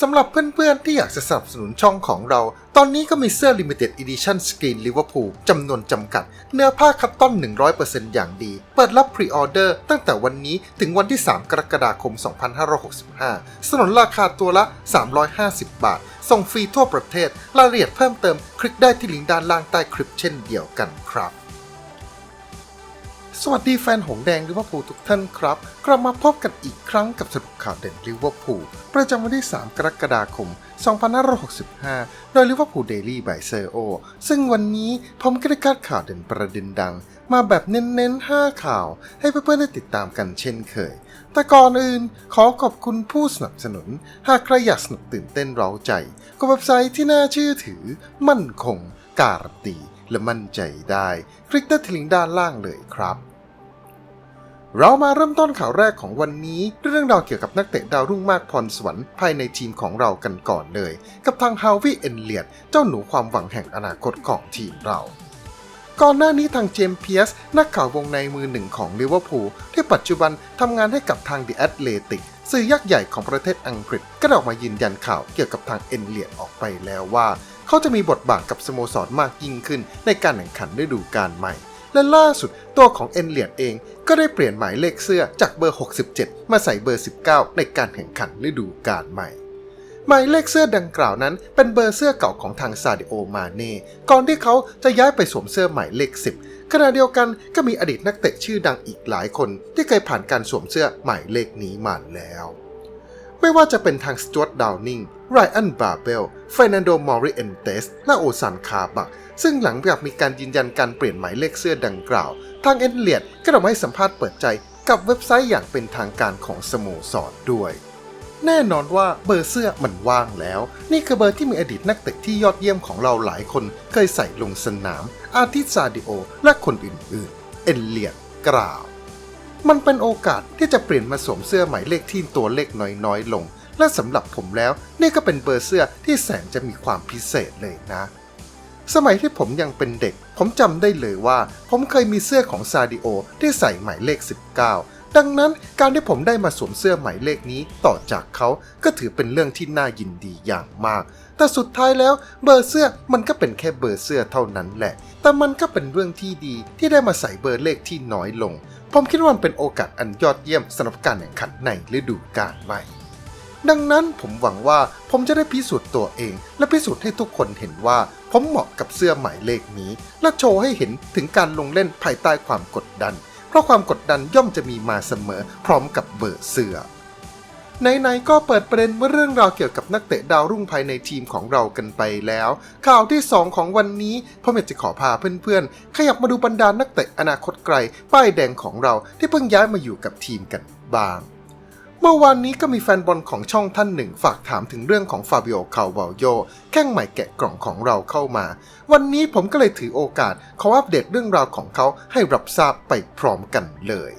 สำหรับเพื่อนๆ ที่อยากจะสนับสนุนช่องของเรา ตอนนี้ก็มีเสื้อ Limited Edition Screen Liverpool จำนวนจำกัด เนื้อผ้าคัตตอน 100%อย่างดี เปิดรับพรีออเดอร์ตั้งแต่วันนี้ถึงวันที่ 3 กรกฎาคม 2565 สนนราคาตัวละ 350 บาท ส่งฟรีทั่วประเทศ รายละเอียดเพิ่มเติม คลิกได้ที่ลิงก์ด้านล่างใต้คลิปเช่นเดียวกันครับ สวัสดีแฟนหงแดงลิเวอร์พูลทุกท่านครับ กลับมาพบกันอีกครั้งกับสรุปข่าวเด่นลิเวอร์พูลประจำวันที่ 3 กรกฎาคม 2565 โดยลิเวอร์พูลเดลี่บายเซอร์โอซึ่งวันนี้ผมก็ได้คาดข่าวเด่นประเด็นดัง มาแบบเน้นๆ 5 ข่าว ให้เพื่อนๆได้ติดตามกันเช่นเคย แต่ก่อนอื่นขอขอบคุณผู้สนับสนุน หากใครอยากสนุกตื่นเต้นเร้าใจ ก็เว็บไซต์ที่น่าเชื่อถือ มั่นคง การันตี และมั่นใจได้ คลิกได้ที่ลิงก์ด้านล่างเลยครับ เรามาเริ่มต้นข่าวแรกของวันนี้ด้วยเรื่องราวเกี่ยวกับนักเตะดาวรุ่งมากพรสวรรค์ภายในทีมของเรากันก่อนเลย กับทางฮาวิเอนเลียดเจ้าหนูความหวังแห่งอนาคตของทีมเราก่อนหน้านี้ทางเจมส์เพียส นักข่าววงในมือหนึ่งของลิเวอร์พูลที่ปัจจุบันทำงานให้กับทาง The Athletic สื่อยักษ์ใหญ่ของประเทศอังกฤษ ก็ออกมายืนยันข่าวเกี่ยวกับทางเอนเลียดออกไปแล้วว่า เขาจะมีบทบาทกับสโมสรมากยิ่งขึ้นในการแข่งขันฤดูกาลใหม่ และล่าสุดตัวของเอนเลียดเองก็ได้เปลี่ยนหมายเลขเสื้อจากเบอร์ 67 มาใส่เบอร์ 19 ในการแข่งขันฤดูกาลใหม่หมายเลขเสื้อดังกล่าวนั้นเป็นเบอร์เสื้อเก่าของทางซาดิโอมาเน่ก่อนที่เขาจะย้ายไปสวมเสื้อหมายเลข 10 ขณะเดียวกันก็มีอดีตนักเตะชื่อดังอีกหลายคนที่เคยผ่านการสวมเสื้อหมายเลขนี้มาแล้ว ไม่ว่าจะเป็นทางสจวตดาวนิงไรอันบาเบลเฟรนันโดมอริเอนเตส และโอซันคาบัก ซึ่งหลังจากมีการยืนยันการเปลี่ยนหมายเลขเสื้อดังกล่าว ทางเอ็นเลียดก็ได้มาให้สัมภาษณ์เปิดใจกับเว็บไซต์อย่างเป็นทางการของสโมสรด้วย แน่นอนว่าเบอร์เสื้อมันว่างแล้ว นี่คือเบอร์ที่มีอดีตนักเตะที่ยอดเยี่ยมของเราหลายคนเคยใส่ลงสนาม อาทิตซาดิโอ และคนอื่นๆ เอ็นเลียดกล่าว มันเป็นโอกาสที่จะเปลี่ยนมาสวมเสื้อหมายเลขที่ตัวเลขน้อยๆ ลง และสำหรับผมแล้ว นี่ก็เป็นเบอร์เสื้อที่แสนจะมีความพิเศษเลยนะ สมัยที่ผมยังเป็นเด็ก ผมจำได้เลยว่า ผมเคยมีเสื้อของซาดิโอที่ใส่หมายเลข 19 ดังนั้นการที่ผมได้มาสวมเสื้อหมายเลขนี้ต่อจากเขาก็ถือเป็นเรื่องที่น่ายินดีอย่างมาก แต่สุดท้ายแล้วเบอร์เสื้อมันก็เป็นแค่เบอร์เสื้อเท่านั้นแหละ แต่มันก็เป็นเรื่องที่ดีที่ได้มาใส่เบอร์เลขที่น้อยลง ผมคิดว่ามันเป็นโอกาสอันยอดเยี่ยมสำหรับการแข่งขันในฤดูกาลใหม่ ดังนั้นผมหวังว่าผมจะได้พิสูจน์ตัวเอง และพิสูจน์ให้ทุกคนเห็นว่าผมเหมาะกับเสื้อหมายเลขนี้ และโชว์ให้เห็นถึงการลงเล่นภายใต้ความกดดัน เพราะความกดดันย่อมจะมีมาเสมอพร้อมกับเบอร์เสื้อ ไหนๆก็เปิดประเด็นเรื่องราวเกี่ยวกับนักเตะดาวรุ่งภายในทีมของเรากันไปแล้ว ข่าวที่ 2 ของวันนี้ผมอยากจะขอพาเพื่อนๆ ขยับมาดูบรรดานักเตะอนาคตไกล ป้ายแดงของเราที่เพิ่งย้ายมาอยู่กับทีมกันบ้าง เมื่อวานนี้ก็มีแฟนบอลของช่องท่านหนึ่งฝากถามถึงเรื่องของฟาบิโอคาวาโยแข้งใหม่แกะกล่องของเราเข้ามา วันนี้ผมก็เลยถือโอกาสขออัปเดตเรื่องราวของเขาให้รับทราบไปพร้อมกันเลย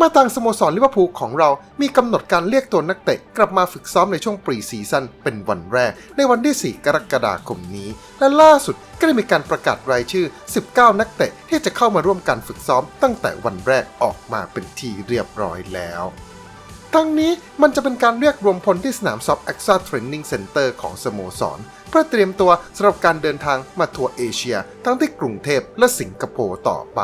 มาทางสโมสรลิเวอร์พูลของเรามีกำหนดการเรียกตัวนักเตะกลับมาฝึกซ้อมในช่วงปรีซีซั่นเป็นวันแรก ในวันที่ 4 กรกฎาคมนี้ และล่าสุดก็ได้มีการประกาศรายชื่อ 19 นักเตะที่จะเข้ามาร่วมการฝึกซ้อมตั้งแต่วันแรกออกมาเป็นที่เรียบร้อยแล้วทั้งนี้มันจะเป็นการเรียกรวมพลที่สนามซอฟต์ a อ a Training Center ของสโมสร เพื่อเตรียมตัวสำหรับการเดินทางมาทัวร์เอเชีย ทั้งที่กรุงเทพและสิงคโปร์ต่อไป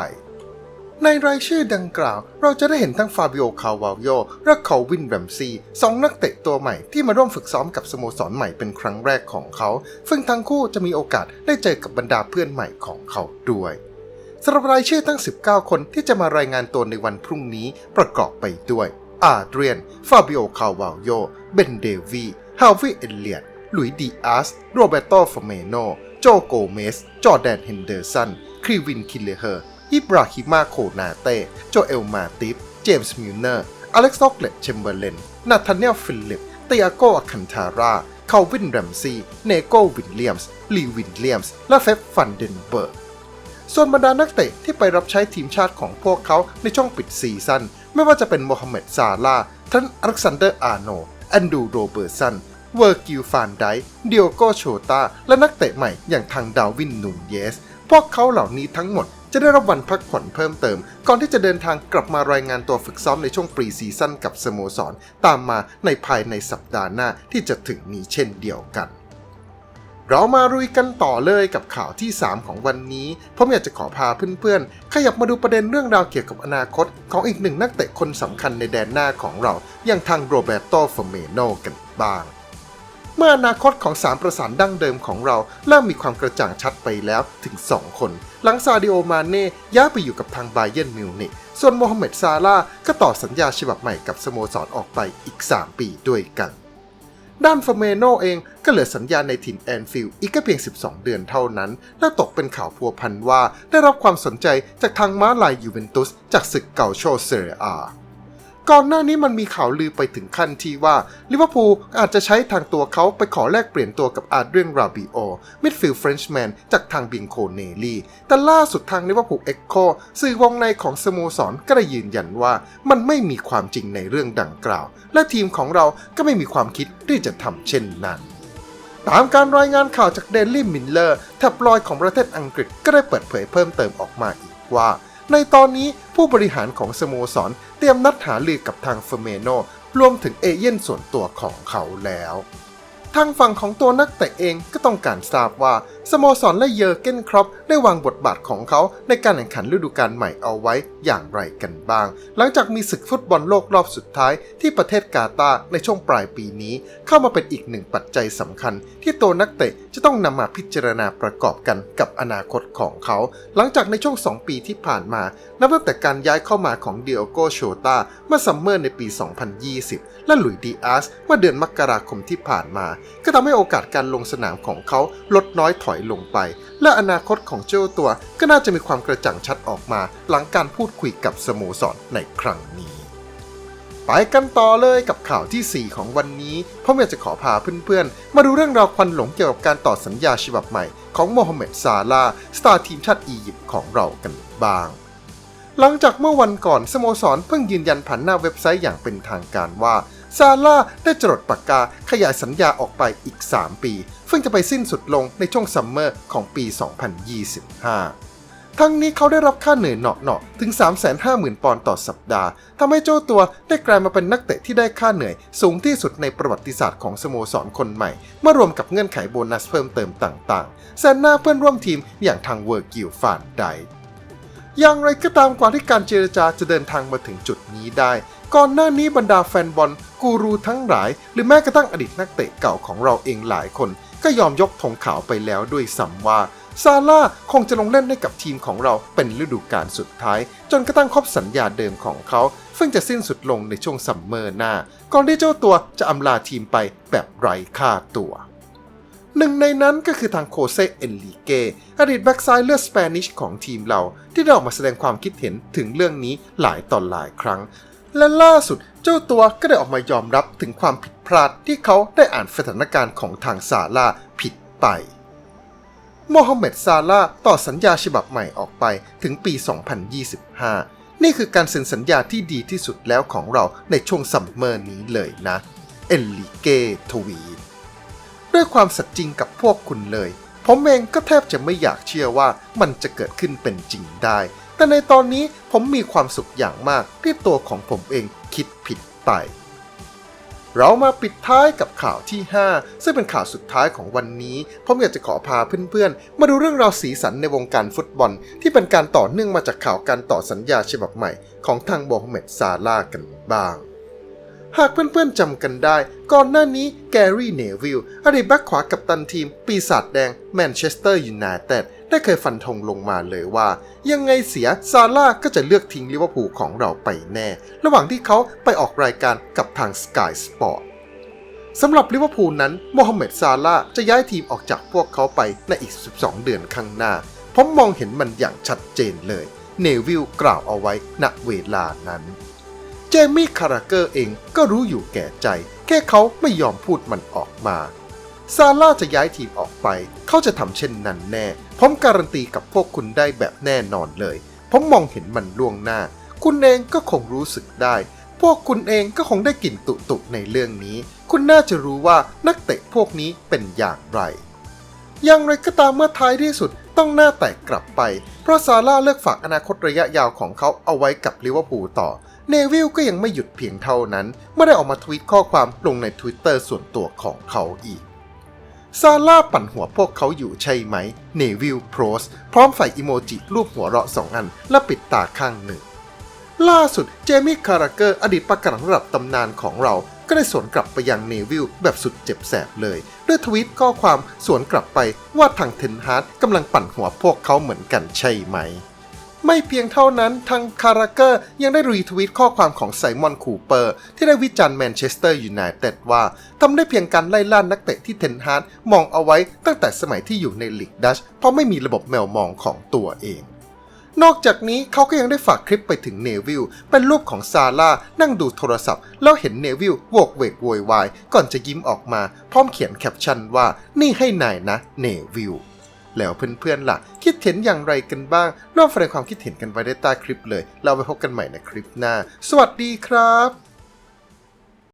ในรายชื่อดังกล่าว เราจะได้เห็นทั้งฟาบิโอ คาวาโยและคาวินแรมซีสองนักเตะตัวใหม่ที่มาร่วมฝึกซ้อมกับสโมสรใหม่เป็นครั้งแรกของเขา ซึ่งทั้งคู่จะมีโอกาสได้เจอกับบรรดาเพื่อนใหม่ของเขาด้วยสำหรับรายชื่อทั้ง 19 คนที่จะมารายงานตัวในวันพรุ่งนี้ประกอบไปด้วย อาเดรียน ฟาบิโอ คาวาโย เบนเดวีฮาวิเอเลียตหลุยดีอาส โรเบโตฟเมโน โจโกเมส จอแดน เฮนเดอร์สัน ครีวิน คิลเลเฮอร์ อิบราฮิมาโคนาเต้โจเอลมาติฟเจมส์มิลเนอร์ อเล็กซ์ออกเลตเชมเบอร์เลนนาธานเนลฟิลลิปเตียโกอคันทาราคาวินแรมซีเนโกวิลเลียมส์ลีวินเลียมส์และเฟฟฟันเดนเบิร์กส่วนบรรดานักเตะที่ไปรับใช้ทีมชาติของพวกเขาในช่วงปิดซีซั่นไม่ว่าจะเป็นโมฮัมเหม็ดซาลาทันอเล็กซานเดอร์อาร์โนแอนดูโรเบอร์สันเวอร์กิลฟานไดเดียโกโชตาและนักเตะใหม่อย่างทางดาวินนูนเยส พวกเขาเหล่านี้ทั้งหมด จะได้รับวันพักผ่อนเพิ่มเติม ก่อนที่จะเดินทางกลับมารายงานตัวฝึกซ้อมในช่วงปรีซีซั่นกับสโมสร ตามมาในภายในสัปดาห์หน้าที่จะถึงนี้เช่นเดียวกัน เรามารุยกันต่อเลยกับข่าวที่ 3 ของวันนี้ ผมอยากจะขอพาเพื่อนๆ ขยับมาดูประเด็นเรื่องราวเกี่ยวกับอนาคต ของอีกหนึ่งนักเตะคนสำคัญในแดนหน้าของเรา อย่างทางโรเบรโตเฟเมโนกันบ้าง มื่ออนาคตของสามประสานดั้งเดิมของเรา เริ่มมีความกระจ่างชัดไปแล้วถึง 2 คน หลังซาดิโอมาเน่ย้ายไปอยู่กับทางไบเยนมิวนิกส่วนโมฮัมเหม็ดซาลาก็ต่อสัญญาฉบับใหม่กับสโมสรออกไปอีก 3 ปีด้วยกันด้านฟเมโนเองก็เหลือสัญญาในถิ่นแอนฟิลด์อีกแค่เพียง 12 เดือนเท่านั้น และตกเป็นข่าวพัวพันว่าได้รับความสนใจจากทางม้าลายยูเวนตุสจากศึกเก่าโชเซเรียอา ก่อนหน้านี้มันมีข่าวลือไปถึงขั้นที่ว่าลิเวอร์พูลอาจจะใช้ทางตัวเขาไปขอแลกเปลี่ยนตัวกับอาร์เดรียนราบิโอมิดฟิลด์เฟรนช์แมนจากทางบิงโคเนลีแต่ล่าสุดทางลิเวอร์พูลเอ็กโคสื่อวงในของสโมสรก็ได้ยืนยันว่ามันไม่มีความจริงในเรื่องดังกล่าว และทีมของเราก็ไม่มีความคิดที่จะทำเช่นนั้นตามการรายงานข่าวจากเดลี่มิลเลอร์แทบลอยของประเทศอังกฤษก็ได้เปิดเผยเพิ่มเติมออกมาอีกว่า ในตอนนี้ผู้บริหารของสโมสรเตรียมนัดหาลือกับทางเฟอร์เมโนรวมถึงเอเย่นส่วนตัวของเขาแล้ว ทางฝั่งของตัวนักเตะเองก็ต้องการทราบว่าสโมสรและเยอร์เกนครอปได้วางบทบาทของเขาในการแข่งขันฤดูกาลใหม่เอาไว้อย่างไรกันบ้าง หลังจากมีศึกฟุตบอลโลกรอบสุดท้ายที่ประเทศกาตาร์ในช่วงปลายปีนี้ เข้ามาเป็นอีกหนึ่งปัจจัยสำคัญ ที่ตัวนักเตะจะต้องนำมาพิจารณาประกอบกันกับอนาคตของเขา หลังจากในช่วง 2 ปีที่ผ่านมา นับตั้งแต่การย้ายเข้ามาของเดียโกโชตาเมื่อซัมเมอร์ในปี 2020 และหลุยดีอาสเมื่อเดือนมกราคมที่ผ่านมา ก็ทำให้โอกาสการลงสนามของเขาลดน้อยถอยลงไป และอนาคตของเจ้าตัวก็น่าจะมีความกระจ่างชัดออกมา หลังการพูดคุยกับสโมสรในครั้งนี้ ไปกันต่อเลยกับข่าวที่ 4 ของวันนี้ผมอยากจะขอพาเพื่อนๆ มาดูเรื่องราวควันหลงเกี่ยวกับการต่อสัญญาฉบับใหม่ของโมฮัมเหม็ดซาลาสตาร์ทีมชาติอียิปต์ของเรากันบ้างหลังจากเมื่อวันก่อนสโมสรเพิ่งยืนยันผ่านหน้าเว็บไซต์อย่างเป็นทางการว่า ซาร่าได้จรดปากกาขยายสัญญาออกไปอีก 3 ปี ซึ่งจะไปสิ้นสุดลงในช่วงซัมเมอร์ของปี 2025 ทั้งนี้เขาได้รับค่าเหนื่อยเหนาะๆถึง 350,000 ปอนด์ต่อสัปดาห์ทำให้เจ้าตัวได้กลายมาเป็นนักเตะที่ได้ค่าเหนื่อย สูงที่สุดในประวัติศาสตร์ของสโมสรคนใหม่ เมื่อรวมกับเงื่อนไขโบนัสเพิ่มเติมต่างๆแซนหน้าเพื่อนร่วมทีมอย่างทางเวอร์กิลฟานไดอย่างไรก็ตามกว่าที่การเจรจาจะเดินทางมาถึงจุดนี้ได้ ก่อนหน้านี้บรรดาแฟนบอลกูรูทั้งหลาย หรือแม้กระทั่งอดีตนักเตะเก่าของเราเองหลายคน ก็ยอมยกธงขาวไปแล้วด้วยซ้ำว่าซาร่าคงจะลงเล่นให้กับทีมของเราเป็นฤดูกาลสุดท้าย จนกระทั่งครบสัญญาเดิมของเขาซึ่งจะสิ้นสุดลงในช่วงซัมเมอร์หน้า ก่อนที่เจ้าตัวจะอำลาทีมไปแบบไร้ค่าตัวหนึ่งในนั้นก็คือทางโคเซเอนลิเกอดีตแบ็กซ้ายเลือดสเปนิชของทีมเรา ที่ได้ออกมาแสดงความคิดเห็นถึงเรื่องนี้หลายต่อหลายครั้ง และล่าสุดเจ้าตัวก็ได้ออกมายอมรับถึงความผิดพลาดที่เขาได้อ่านสถานการณ์ของทางซาร่าผิดไปโมฮัมเหม็ดซาร่าต่อสัญญาฉบับใหม่ออกไปถึงปี 2025 นี่คือการเซ็นสัญญาที่ดีที่สุดแล้วของเราในช่วงซัมเมอร์นี้เลยนะ เอลลิเกทวีด้วยความสัตย์จริงกับพวกคุณเลย ผมเองก็แทบจะไม่อยากเชื่อว่ามันจะเกิดขึ้นเป็นจริงได้ แต่ในตอนนี้ผมมีความสุขอย่างมากที่ตัวของผมเองคิดผิดไป เรามาปิดท้ายกับข่าวที่ 5 ซึ่งเป็นข่าวสุดท้ายของวันนี้ ผมอยากจะขอพาเพื่อนๆ มาดูเรื่องราวสีสันในวงการฟุตบอล ที่เป็นการต่อเนื่องมาจากข่าวการต่อสัญญาฉบับใหม่ของทางโมฮัมเหม็ดซาลากันบ้างหากเพื่อนๆจำกันได้ ก่อนหน้านี้แกรี่เนวิลอดีตแบ็คขวากับตันทีม ปีศาจแดงแมนเชสเตอร์ยูไนเต็ด ได้เคยฟันธงลงมาเลยว่า ยังไงเสียซาร่าก็จะเลือกทิ้งลิเวอร์พูลของเราไปแน่ ระหว่างที่เขาไปออกรายการกับทาง Sky Sport สำหรับลิเวอร์พูลนั้นโมฮัมเหม็ดซาร่าจะย้ายทีมออกจากพวกเขาไปในอีก 12 เดือนข้างหน้า ผมมองเห็นมันอย่างชัดเจนเลย เนวิลกล่าวเอาไว้ณเวลานั้น เจมี่คาราเกอร์เองก็รู้อยู่แก่ใจ แค่เขาไม่ยอมพูดมันออกมา ซาร่าจะย้ายทีมออกไป เขาจะทำเช่นนั้นแน่ ผมการันตีกับพวกคุณได้แบบแน่นอนเลย ผมมองเห็นมันล่วงหน้า คุณเองก็คงรู้สึกได้ พวกคุณเองก็คงได้กลิ่นตุตุในเรื่องนี้ คุณน่าจะรู้ว่านักเตะพวกนี้เป็นอย่างไร อย่างไรก็ตามเมื่อท้ายที่สุดต้องหน้าแตกกลับไป เพราะซาร่าเลือกฝากอนาคตระยะยาวของเขาเอาไว้กับลิเวอร์พูลต่อ เนวิลก็ยังไม่หยุดเพียงเท่านั้น เมื่อได้ออกมาทวีตข้อความลงใน Twitter ส่วนตัวของเขาอีก ซาร่าปั่นหัวพวกเขาอยู่ใช่ไหม เนวิลโพสพร้อมใส่อิโมจิรูปหัวเราะสองอัน และปิดตาข้างหนึ่ง ล่าสุดเจมี่คาราเกอร์อดีตประกันระดับตำนานของเรา ก็ได้สวนกลับไปยังเนวิลแบบสุดเจ็บแสบเลย ด้วยทวีตข้อความสวนกลับไปว่าทางเทนฮาร์ดกำลังปั่นหัวพวกเขาเหมือนกันใช่ไหม ไม่เพียงเท่านั้นทางคาราเกอร์ยังได้รีทวีตข้อความของไซมอนคูเปอร์ ที่ได้วิจารณ์แมนเชสเตอร์ยูไนเต็ดว่าทำได้เพียงการไล่ล่านักเตะที่เทนฮาร์ดมองเอาไว้ตั้งแต่สมัยที่อยู่ในลีกดัชเพราะไม่มีระบบแมวมองของตัวเอง นอกจากนี้เขาก็ยังได้ฝากคลิปไปถึงเนวิลเป็นรูปของซาร่านั่งดูโทรศัพท์ แล้วเห็นเนวิลโวกเวกโวยวายก่อนจะยิ้มออกมา พร้อมเขียนแคปชั่นว่านี่ให้นายนะเนวิล แล้วเพื่อนๆล่ะ คิดเห็นอย่างไรกันบ้าง ร่วมแสดงความคิดเห็นกันไว้ได้ใต้คลิปเลย เราไปพบกันใหม่ในคลิปหน้า สวัสดีครับ